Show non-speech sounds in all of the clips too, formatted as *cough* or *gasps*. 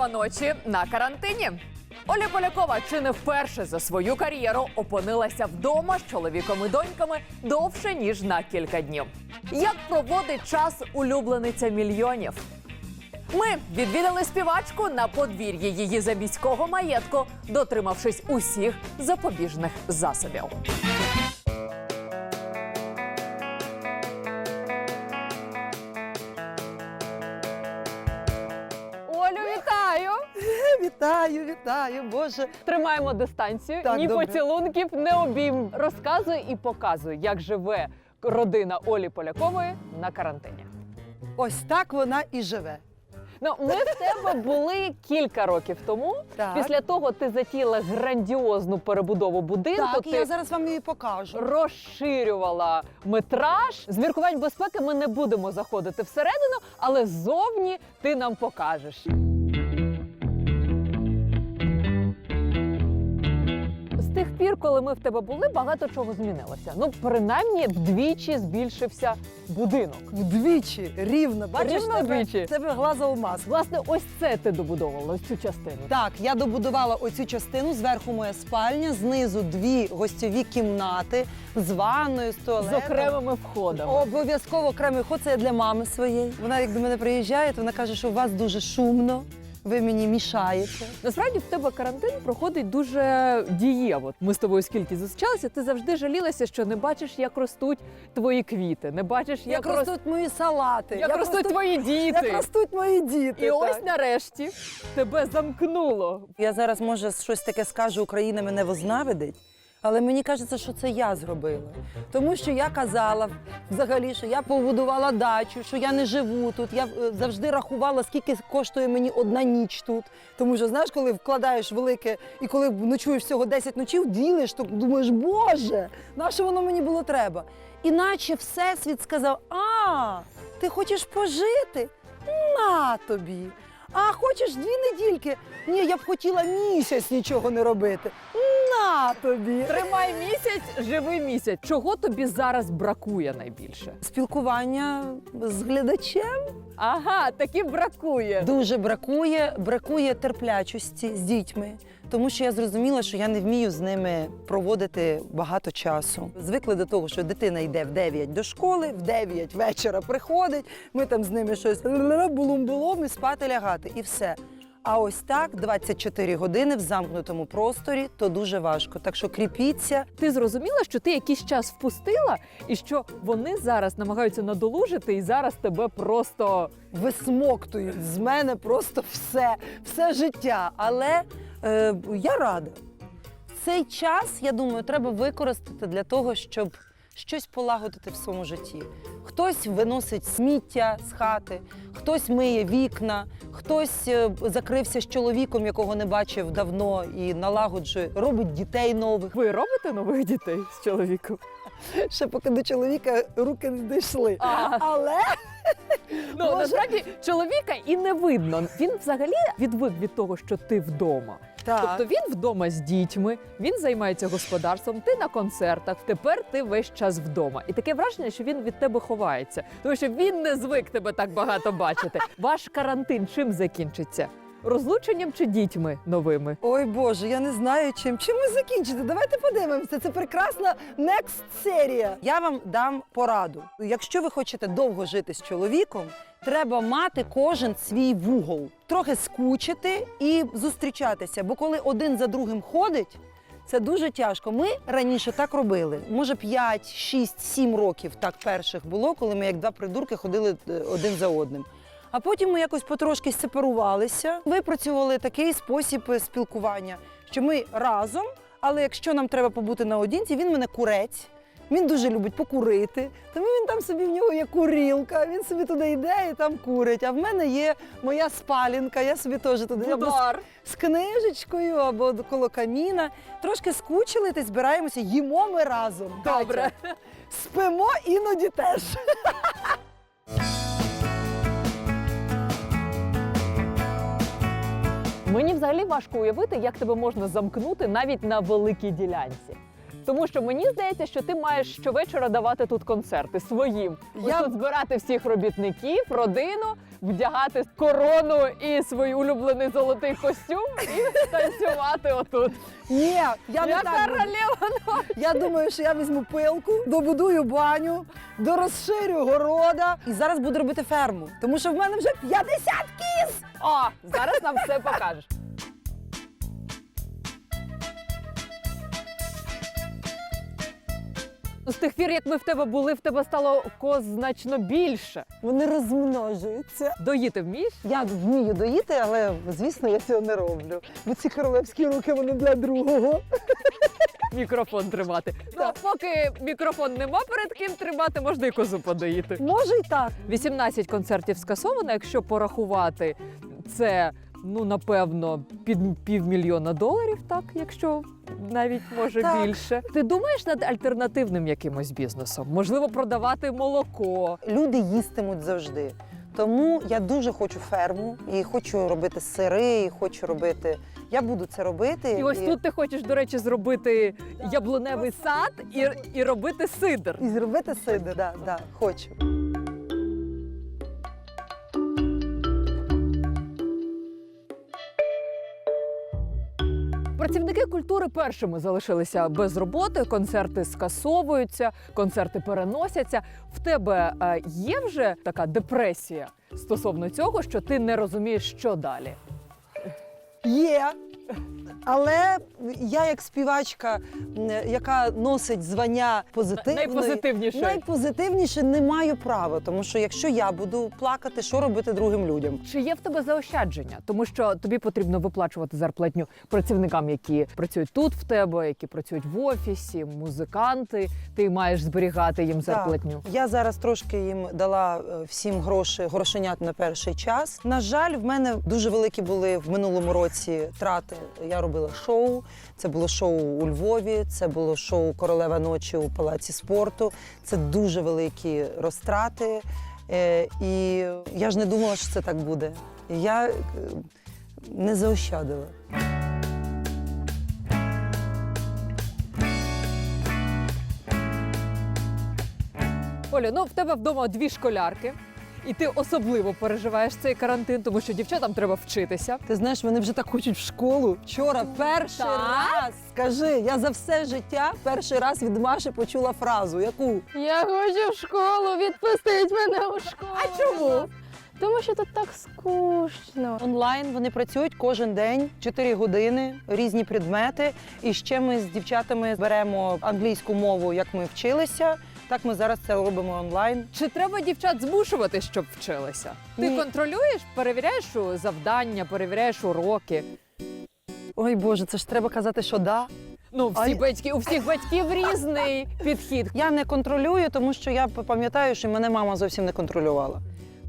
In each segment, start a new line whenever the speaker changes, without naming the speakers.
Королева ночі на карантині. Оля Полякова чи не вперше за свою кар'єру опинилася вдома з чоловіком і доньками довше ніж на кілька днів. Як проводить час улюблениця мільйонів? Ми відвідали співачку на подвір'ї її заміського маєтку, дотримавшись усіх запобіжних засобів.
Вітаю,
вітаю, Боже.
Тримаємо дистанцію,
Так,
ні
добре.
поцілунків, не обійм. Розказуй і показуй, як живе родина Олі Полякової на карантині.
Ось так вона і живе.
Ну, ми в тебе були кілька років тому.
Так.
Після того ти затіяла грандіозну перебудову будинку.
Так, і
ти
я зараз вам її покажу.
розширювала метраж. З міркувань безпеки ми не будемо заходити всередину, але ззовні ти нам покажеш. Пір, коли ми в тебе були, багато чого змінилося. Ну, принаймні, вдвічі збільшився будинок.
Вдвічі, рівно. Бачиш,
Рівно
тебе,
вдвічі?
тебе глаз алмаз.
Власне, ось це ти добудовувала, ось цю частину.
Так, я добудувала оцю частину. Зверху моя спальня, знизу дві гостьові кімнати з ванною, з
З
туалетом.
окремими входами.
Обов'язково окремий ход це я для мами своєї. Вона як до мене приїжджає, то вона каже, що у вас дуже шумно, ви мені мішаєте.
Насправді в тебе карантин проходить дуже дієво. Ми з тобою скільки зустрічалися, ти завжди жалілася, що не бачиш, як ростуть твої квіти, не бачиш,
Як,
як, рос-
ростуть мої салати,
як ростуть твої діти.
як ростуть мої діти.
І
так.
ось нарешті тебе замкнуло.
Я зараз, може, щось таке скажу, Україна мене вознавидить. Але мені кажеться, що це я зробила. Тому що я казала взагалі, що я побудувала дачу, що я не живу тут. Я е, завжди рахувала, скільки коштує мені одна ніч тут. Тому що, знаєш, коли вкладаєш велике і коли ночуєш всього 10 ночів, ділиш, то думаєш, Боже, на що воно мені було треба? Іначе Всесвіт сказав: А, ти хочеш пожити? На тобі. А хочеш дві недільки? Ні, я б хотіла місяць нічого не робити. На тобі.
Тримай місяць, живи місяць. Чого тобі зараз бракує найбільше?
Спілкування з глядачем
Ага, таки бракує.
дуже бракує, бракує терплячості з дітьми. Тому що я зрозуміла, що я не вмію з ними проводити багато часу. Звикли до того, що дитина йде в 9 до школи, в 9 вечора приходить. Ми там з ними щось булум-булум і спати лягати, і все. А ось так 24 години в замкнутому просторі то дуже важко. Так що кріпіться,
Ти зрозуміла, що ти якийсь час впустила, і що вони зараз намагаються надолужити, і зараз тебе просто
висмоктують з мене просто все, все життя. Але е, я рада. Цей час, я думаю, треба використати для того, щоб щось полагодити в своєму житті. Хтось виносить сміття з хати, хтось миє вікна, хтось е, закрився з чоловіком, якого не бачив давно, і налагоджує, робить дітей нових.
ви робите нових дітей з чоловіком. *laughs*
Ще поки до чоловіка руки не дійшли.
А.
Але *laughs*
Ну насправді чоловіка і не видно. Він взагалі відвик від того, що ти вдома.
Так.
Тобто він вдома з дітьми, він займається господарством, ти на концертах. Тепер ти весь час вдома. І таке враження, що він від тебе ховається, тому що він не звик тебе так багато бачити. Ваш карантин чим закінчиться? Розлученням чи дітьми новими?
Ой Боже, я не знаю чим. Чим ви закінчите? Давайте подивимося. Це прекрасна next серія. Я вам дам пораду. Якщо ви хочете довго жити з чоловіком, треба мати кожен свій вугол, трохи скучити і зустрічатися. Бо коли один за другим ходить. Це дуже тяжко. Ми раніше так робили. Може, 5, 6, 7 років так перших було, коли ми як два придурки ходили е, один за одним. А потім ми якось потрошки сепарувалися, випрацювали такий спосіб е, спілкування, що ми разом, але якщо нам треба побути наодинці, він мене курець. Він дуже любить покурити, тому він там собі в нього є курілка, він собі туди йде і там курить. А в мене є моя спалінка, я собі теж туди або з, з книжечкою, або коло каміна. Трошки скучили, та збираємося, їмо ми разом.
Добре.
Катя. Спимо іноді теж. *laughs*
Мені взагалі важко уявити, як тебе можна замкнути навіть на великій ділянці. Тому що мені здається, що ти маєш щовечора давати тут концерти своїм. Ось тут збирати всіх робітників, родину, вдягати корону і свій улюблений золотий костюм і танцювати отут.
Ні, я не
Я
так. буду.
королева.
Я думаю, що я візьму пилку, добудую баню, дорозширю города і зараз буду робити ферму. Тому що в мене вже 50 кіз!
О, зараз нам все покажеш. З тих пір, як ми в тебе були, в тебе стало коз значно більше.
Вони розмножуються.
Доїти вмієш?
Я вмію доїти, але звісно я цього не роблю. Бо ці королевські руки вони для другого.
Мікрофон тримати. Ну, поки мікрофон нема перед ким тримати, можна і козу подоїти.
Може й так.
18 концертів скасовано, якщо порахувати, це ну напевно під півмільйона доларів, так якщо навіть може
Так.
більше. Ти думаєш над альтернативним якимось бізнесом? Можливо, продавати молоко.
Люди їстимуть завжди. Тому я дуже хочу ферму і хочу робити сири, і хочу робити. Я буду це робити.
І ось тут ти хочеш, до речі, зробити яблуневий сад і, і робити сидр.
і зробити сидр. Да, да, хочу.
Працівники культури першими залишилися без роботи, концерти скасовуються, концерти переносяться. В тебе е, є вже така депресія стосовно цього, що ти не розумієш, що далі.
Є. Але я як співачка, яка носить звання позитивної,
Найпозитивніше.
найпозитивніше не маю права. Тому що якщо я буду плакати, що робити другим людям?
Чи є в тебе заощадження? Тому що тобі потрібно виплачувати зарплатню працівникам, які працюють тут в тебе, які працюють в офісі, музиканти. Ти маєш зберігати їм зарплатню.
Так. Я зараз трошки їм дала е, всім гроші, грошенят на перший час. На жаль, в мене дуже великі були в минулому році трати. Я робила шоу. Це було шоу у Львові, це було шоу Королева ночі у палаці спорту. Це дуже великі розтрати. Е, І я ж не думала, що це так буде. Я е, не заощадила.
Оля, ну в тебе вдома дві школярки, і ти особливо переживаєш цей карантин, тому що дівчатам треба вчитися.
Ти знаєш, вони вже так хочуть в школу. Вчора перший
Так?
раз. Скажи, я за все життя перший раз від Маші почула фразу. Яку?
Я хочу в школу, відпустіть мене у школу.
А чому?
Тому що тут так скучно.
Онлайн вони працюють кожен день, 4 години, різні предмети. І ще ми з дівчатами беремо англійську мову, як ми вчилися. Так ми зараз це робимо онлайн.
Чи треба дівчат змушувати, щоб вчилися? Ти
Ні.
контролюєш, перевіряєш у завдання, перевіряєш уроки.
Ой Боже, це ж треба казати, що да.
Ну, всі
Ай.
батьки, у всіх батьків різний підхід.
Я не контролюю, тому що я пам'ятаю, що мене мама зовсім не контролювала.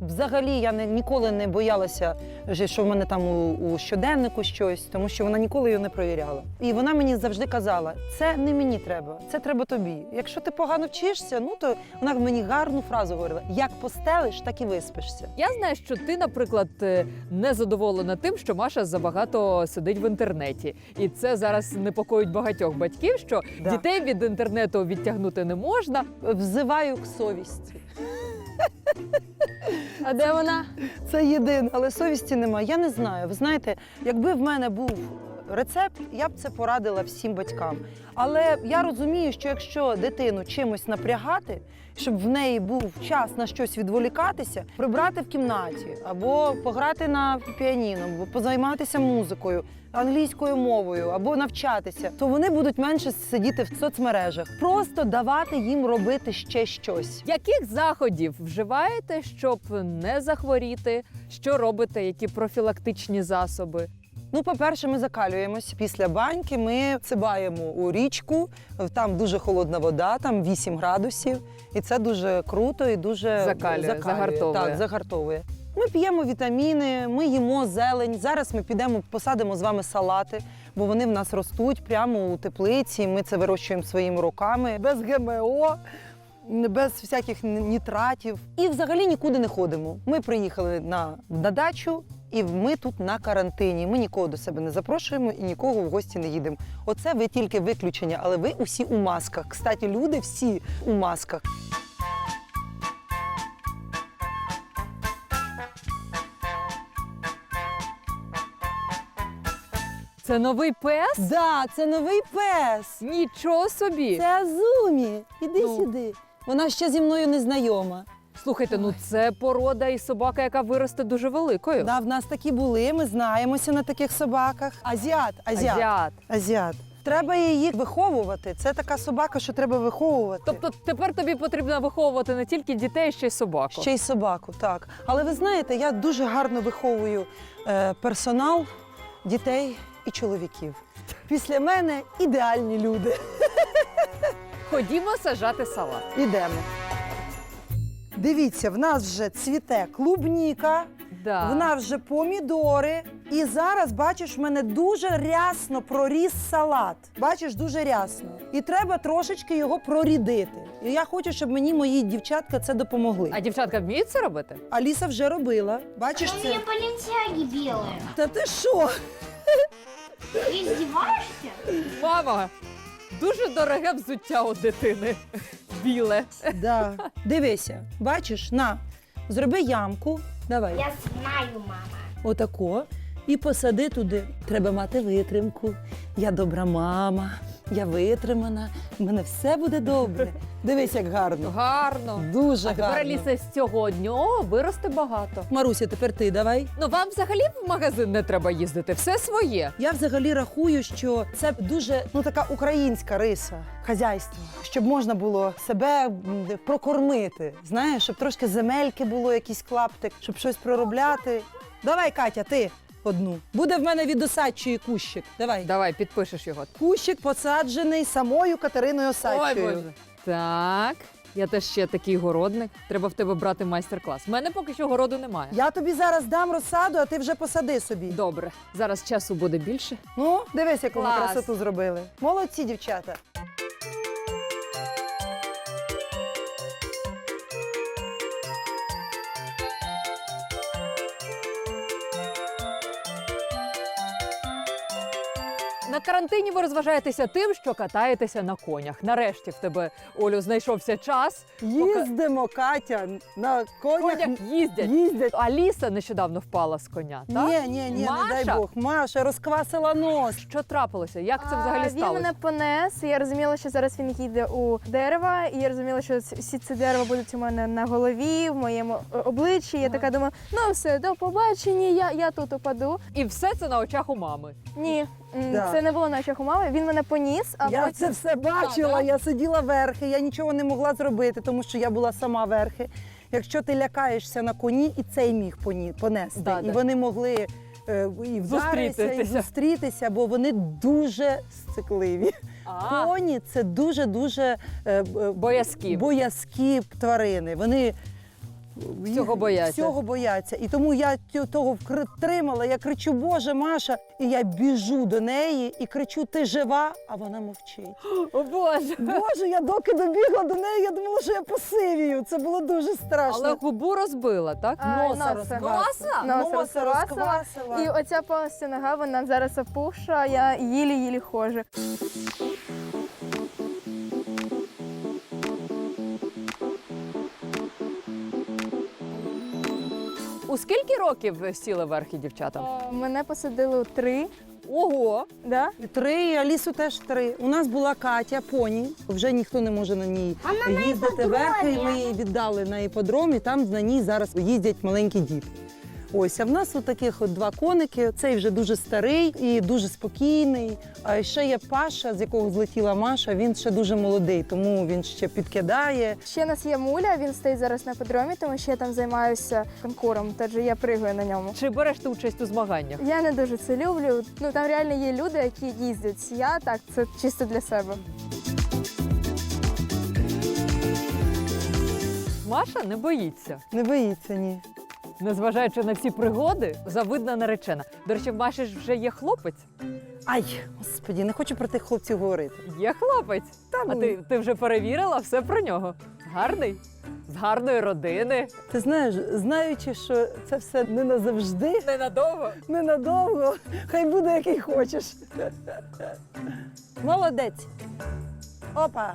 Взагалі я не, ніколи не боялася, що- в мене там у, у щоденнику щось, тому що вона ніколи його не провіряла. І вона мені завжди казала: це не мені треба, це треба тобі. Якщо ти погано вчишся, ну то вона мені гарну фразу говорила: як постелиш, так і виспишся.
Я знаю, що ти, наприклад, е, не задоволена тим, що Маша забагато сидить в інтернеті, і це зараз непокоїть багатьох батьків, що
Да.
дітей від інтернету відтягнути не можна.
Взиваю к совісті.
А де вона?
Це єдине, але совісті немає. Я не знаю. Ви знаєте, якби в мене був рецепт, я б це порадила всім батькам. Але я розумію, що якщо дитину чимось напрягати, щоб в неї був час на щось відволікатися, прибрати в кімнаті або пограти на піаніно, або позайматися музикою. Англійською мовою або навчатися, то вони будуть менше сидіти в соцмережах. Просто давати їм робити ще щось.
Яких заходів вживаєте, щоб не захворіти? Що робите? Які профілактичні засоби?
Ну, по-перше, ми закалюємося. Після баньки ми цибаємо у річку. Там дуже холодна вода, там 8 градусів. І це дуже круто і дуже
Закалює, загартовує.
Так, загартовує. Ми п'ємо вітаміни, ми їмо зелень. Зараз ми підемо, посадимо з вами салати, бо вони в нас ростуть прямо у теплиці. Ми це вирощуємо своїми руками, без ГМО, без всяких нітратів. І взагалі нікуди не ходимо. Ми приїхали на, на дачу. І ми тут на карантині. Ми нікого до себе не запрошуємо і нікого в гості не їдемо. Оце ви тільки виключення, але ви усі у масках. Кстати, люди всі у масках.
Це новий пес?
Да, це новий пес.
Нічого собі.
Це Азумі. Іди
Ну.
сюди. Вона ще зі мною не знайома.
Слухайте, ну це порода і собака, яка виросте дуже великою.
Да, в нас такі були, ми знаємося на таких собаках. Азіат, азіат, азіат.
Азіат.
Треба її виховувати. Це така собака, що треба виховувати.
Тобто тепер тобі потрібно виховувати не тільки дітей, ще й собаку.
Ще й собаку, так. Але ви знаєте, я дуже гарно виховую е, персонал, дітей і чоловіків. Після мене ідеальні люди. *laughs*
Ходімо сажати салат.
Ідемо. Дивіться, в нас вже цвіте клубніка,
Да.
в нас вже помідори. І зараз, бачиш, в мене дуже рясно проріс салат. Бачиш, дуже рясно. І треба трошечки його прорідити. І я хочу, щоб мені мої дівчатка це допомогли.
А дівчатка вміють це робити?
Аліса вже робила. Бачиш
У
це?
меня баленсиаги белые.
Та ти що?
Ты издеваешься?
Мама, дуже дороге взуття у дитини. Біле.
Да. Дивися, бачиш, на, зроби ямку. Давай.
Я знаю, мама.
Отако. І посади туди. Треба мати витримку. Я добра мама, я витримана, в мене все буде добре. *laughs* Дивись, як гарно.
Гарно.
Дуже
А тепер
гарно.
Аліса з цього дню виросте багато.
Маруся, тепер ти давай.
Ну вам взагалі в магазин не треба їздити, все своє.
Я взагалі рахую, що це дуже ну така українська риса хазяйства, щоб можна було себе м, прокормити. Знаєш, щоб трошки земельки було, якийсь клаптик, щоб щось проробляти. Давай, Катя, ти одну. Буде в мене від осадчої кущик. Давай.
Давай, підпишеш його.
Кущик посаджений самою Катериною Осадчою.
Так. Я теж ще такий городник. Треба в тебе брати майстер-клас. У мене поки що городу немає.
Я тобі зараз дам розсаду, а ти вже посади собі.
Добре, зараз часу буде більше.
Ну, дивись, яку ми
Клас.
красоту зробили. Молодці, дівчата.
Карантині ви розважаєтеся тим, що катаєтеся на конях. Нарешті в тебе Олю знайшовся час.
Їздимо, Катя, на конях.
Конях їздять.
Їздять.
Аліса нещодавно впала з коня. Так?
Ні, ні, ні, не дай Бог. Маша розквасила нос.
Що трапилося? Як це взагалі
А,
сталося?
Він мене понес. і Я розуміла, що зараз він їде у дерево, і я розуміла, що всі ці дерева будуть у мене на голові, в моєму е, обличчі. Я така думаю, ну все, до побачення, я, я тут упаду.
І все це на очах у мами.
Ні, м,
Да.
це не було на очах у мами. Він мене поніс, а
я
потім
це все бачила,
да?
я сиділа верхи, я нічого не могла зробити, тому що я була сама верхи. Якщо ти лякаєшся на коні, і цей міг поні- понести.
Да,
і
да.
вони могли е, і вдаритися, і
Зустрітися.
зустрітися, бо вони дуже сцикливі.
А,
Коні це дуже-дуже е, е,
Боязкі.
боязкі тварини. Вони
Всього бояться.
Всього бояться. І тому я тю- того вкр- втримала. Я кричу, Боже, Маша, і я біжу до неї і кричу: Ти жива? А вона мовчить. *gasps*
О Боже.
Боже, я доки добігла до неї, я думала, що я посивію. Це було дуже страшно.
Але губу розбила, так?
А,
Носа розквасила.
Носа
Носа
розквасила.
розквасила.
І оця повністю нога, вона зараз опухша, я їлі-їлі ходжу.
Скільки років сіли верхи дівчата?
Мене посадили у три.
Ого!
Да?
Три, і Алісу теж три. У нас була Катя, поні. Вже ніхто не може на ній їздити верхи. Ми її віддали на іподромі. там на ній зараз їздять маленькі діти. Ось, а в нас от таких от два коники. Цей вже дуже старий і дуже спокійний. А ще є Паша, з якого злетіла Маша. Він ще дуже молодий, тому він ще підкидає.
Ще у нас є муля, він стоїть зараз на подромі, тому що я там займаюся конкуром, тож я пригаю на ньому.
Чи береш ти участь у змаганнях?
Я не дуже це люблю. Ну там реально є люди, які їздять. Я так, це чисто для себе.
Маша не боїться.
Не боїться ні.
Незважаючи на всі пригоди, завидна наречена. До речі, в Маші ж вже є хлопець.
Ай, господі, не хочу про тих хлопців говорити.
Є хлопець.
Та
А
ну.
ти, ти вже перевірила все про нього. Гарний, з гарної родини.
Ти знаєш, знаючи, що це все не назавжди,
Ненадовго.
ненадовго, хай буде який хочеш. *laughs* Молодець. Опа.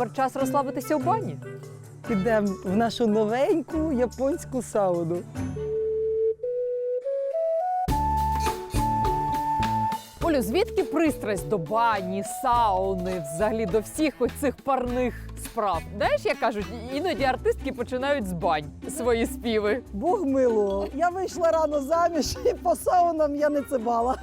Тепер час розслабитися у бані.
Підемо в нашу новеньку японську сауну.
Олю, звідки пристрасть до бані, сауни, взагалі до всіх оцих парних справ? Знаєш, як кажуть, іноді артистки починають з бань свої співи.
Бог мило. Я вийшла рано заміж *laughs* і по саунам я не цибала.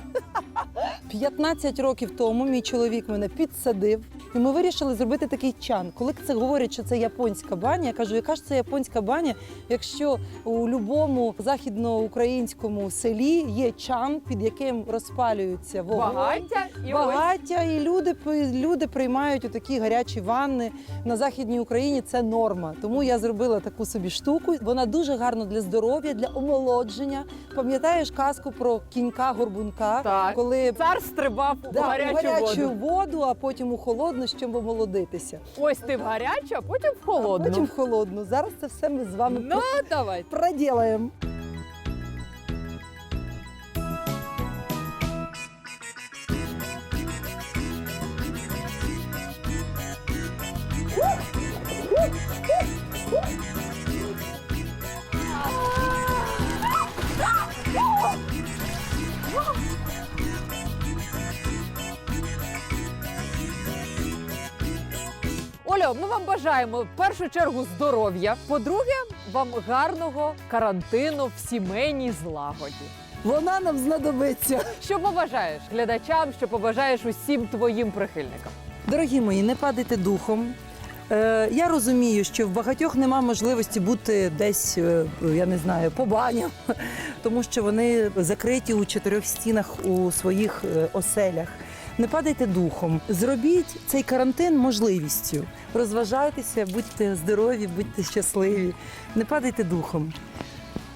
15 років тому мій чоловік мене підсадив, і ми вирішили зробити такий чан. Коли це говорять, що це японська баня, я кажу, яка ж це японська баня, якщо у будь-якому західноукраїнському селі є чан, під яким розпалюються вогонь.
Багаття і ось
Багаття, і люди, пи- люди приймають такі гарячі ванни. На Західній Україні це норма. Тому я зробила таку собі штуку. Вона дуже гарна для здоров'я, для омолодження. Пам'ятаєш казку про кінька горбунка,
Так.
коли
цар стрибав у
да,
гарячу,
у гарячу
воду.
воду, а потім у холодну, щоб омолодитися.
Ось ти в гарячу, а потім в холодну.
Потім в холодну. Зараз це все ми з вами
Ну, давай.
проділаємо.
Бажаємо в першу чергу здоров'я. По-друге, вам гарного карантину в сімейній злагоді.
Вона нам знадобиться.
Що побажаєш глядачам, що побажаєш усім твоїм прихильникам?
Дорогі мої, не падайте духом. Е, я розумію, що в багатьох нема можливості бути десь, е, я не знаю, по баням, *laughs* тому що вони закриті у чотирьох стінах у своїх е, оселях. Не падайте духом. Зробіть цей карантин можливістю. Розважайтеся, будьте здорові, будьте щасливі. Не падайте духом.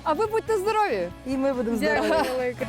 А ви будьте здорові!
І ми будемо здорові.
Дякую велике.